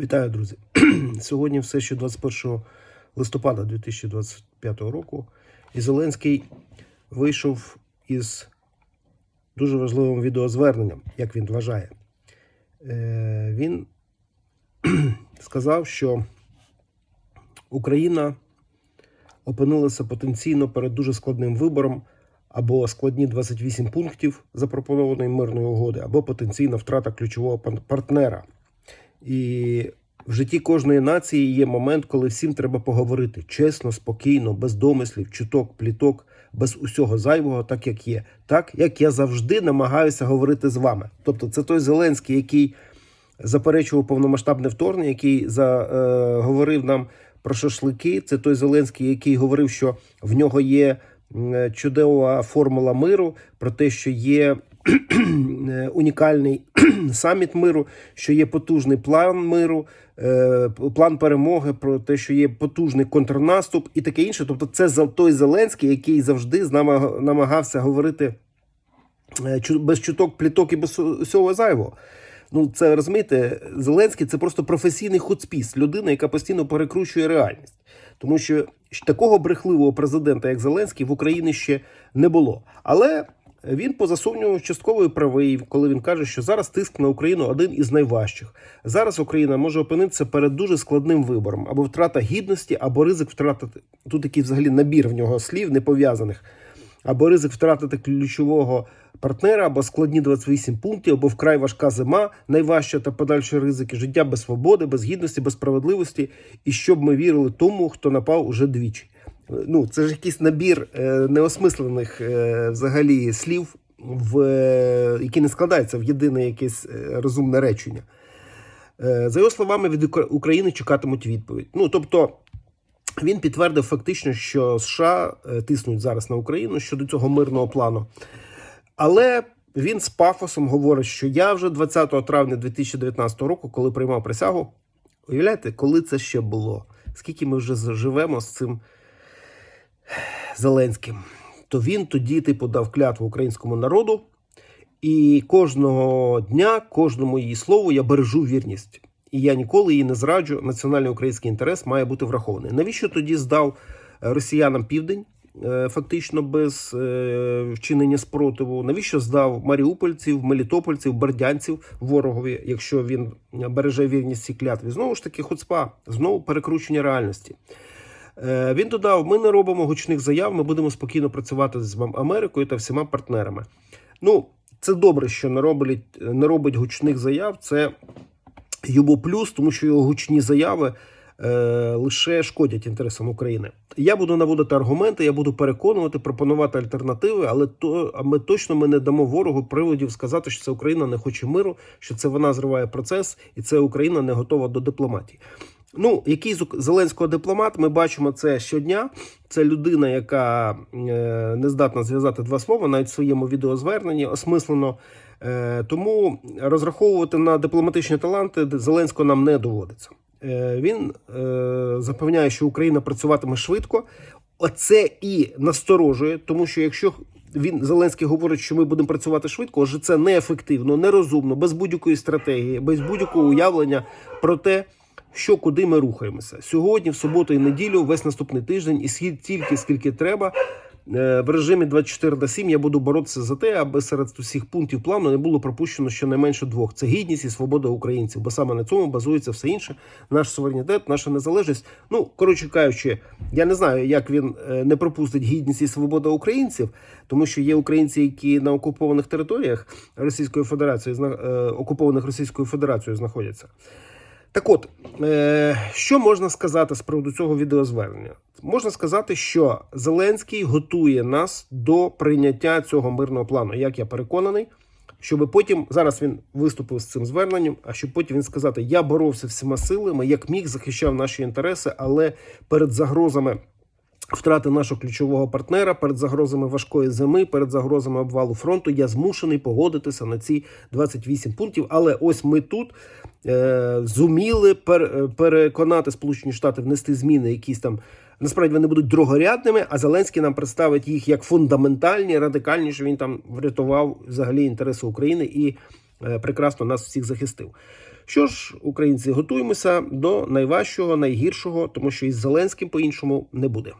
Вітаю, друзі. Сьогодні все ще 21 листопада 2025 року. І Зеленський вийшов із дуже важливим відеозверненням, як він вважає. Е, Він сказав, що Україна опинилася потенційно перед дуже складним вибором або складні 28 пунктів запропонованої мирної угоди, або потенційна втрата ключового партнера. І в житті кожної нації є момент, коли всім треба поговорити чесно, спокійно, без домислів, чуток, пліток, без усього зайвого, так як є, так як я завжди намагаюся говорити з вами. Тобто, це той Зеленський, який заперечував повномасштабне вторгнення, який за, е, говорив нам про шашлики. Це той Зеленський, який говорив, що в нього є чудова формула миру, про те, що є е, унікальний саміт миру, що є потужний план миру, е, план перемоги, про те, що є потужний контрнаступ і таке інше. Тобто, це той Зеленський, який завжди з нами намагався говорити е, без чуток, пліток і без усього зайвого. Ну, це розумієте, Зеленський це просто професійний хуцпіс, людина, яка постійно перекручує реальність. Тому що такого брехливого президента, як Зеленський, в Україні ще не було. Але він поза сумнівом частково правий, коли він каже, що зараз тиск на Україну один із найважчих. Зараз Україна може опинитися перед дуже складним вибором або втрата гідності, або ризик втратити тут такий взагалі набір в нього слів не пов'язаних або ризик втратити ключового партнера, або складні 28 пунктів, або вкрай важка зима, найважча та подальші ризики, життя без свободи, без гідності, без справедливості, і щоб ми вірили тому, хто напав уже двічі. Ну, це ж якийсь набір е, неосмислених е, взагалі слів, в, е, які не складаються в єдине якесь розумне речення. За його словами, від України чекатимуть відповідь. Ну тобто, він підтвердив фактично, що США тиснуть зараз на Україну щодо цього мирного плану. Але він з пафосом говорить, що я вже 20 травня 2019 року, коли приймав присягу, уявляєте, коли це ще було? Скільки ми вже живемо з цим Зеленським? То він тоді, типу, дав клятву українському народу, і кожного дня, кожному її слову я бережу вірність. І я ніколи її не зраджу. Національний український інтерес має бути врахований. Навіщо тоді здав е, росіянам південь, е, фактично без е, вчинення спротиву? Навіщо здав маріупольців, мелітопольців, бердянців ворогові, якщо він береже вірність цій клятві? Знову ж таки, хуцпа, знову перекручення реальності. Е, Він додав: ми не робимо гучних заяв, ми будемо спокійно працювати з Америкою та всіма партнерами. Ну, це добре, що не робить, не робить гучних заяв. Це йому плюс, тому що його гучні заяви е, лише шкодять інтересам України. Я буду наводити аргументи, я буду переконувати, пропонувати альтернативи, але то ми точно ми не дамо ворогу приводів сказати, що це Україна не хоче миру, що це вона зриває процес, і це Україна не готова до дипломатії. Ну, який Зеленського дипломат, ми бачимо це щодня. Це людина, яка е, не здатна зв'язати два слова, навіть в своєму відеозверненні осмислено. Е, тому розраховувати на дипломатичні таланти Зеленського нам не доводиться. Е, він запевняє, що Україна працюватиме швидко. Оце і насторожує, тому що якщо він Зеленський говорить, що ми будемо працювати швидко, отже, це неефективно, нерозумно, без будь-якої стратегії, без будь-якого уявлення про те, що куди ми рухаємося сьогодні, в суботу і неділю, весь наступний тиждень, і скільки тільки скільки треба. е, В режимі 24 на 7 я буду боротися за те, аби серед усіх пунктів плану не було пропущено щонайменше двох: це гідність і свобода українців, бо саме на цьому базується все інше. Наш суверенітет, наша незалежність. Ну коротше кажучи, я не знаю, як він е, не пропустить гідність і свобода українців, тому що є українці, які на окупованих територіях Російської Федерації е, окупованих Російською Федерацією знаходяться. Так от, е, що можна сказати з приводу цього відеозвернення? Можна сказати, що Зеленський готує нас до прийняття цього мирного плану. Як я переконаний, щоб потім зараз він виступив з цим зверненням, а щоб потім він сказати: Я боровся всіма силами, як міг, захищав наші інтереси, але перед загрозами. Втрати нашого ключового партнера перед загрозами важкої зими, перед загрозами обвалу фронту. Я змушений погодитися на ці 28 пунктів. Але ось ми тут е, зуміли пер, е, переконати Сполучені Штати внести зміни, якісь там насправді вони будуть другорядними. А Зеленський нам представить їх як фундаментальні, радикальні, що він там врятував взагалі інтереси України і е, прекрасно нас всіх захистив. Що ж, українці, готуємося до найважчого, найгіршого, тому що із Зеленським по-іншому не буде.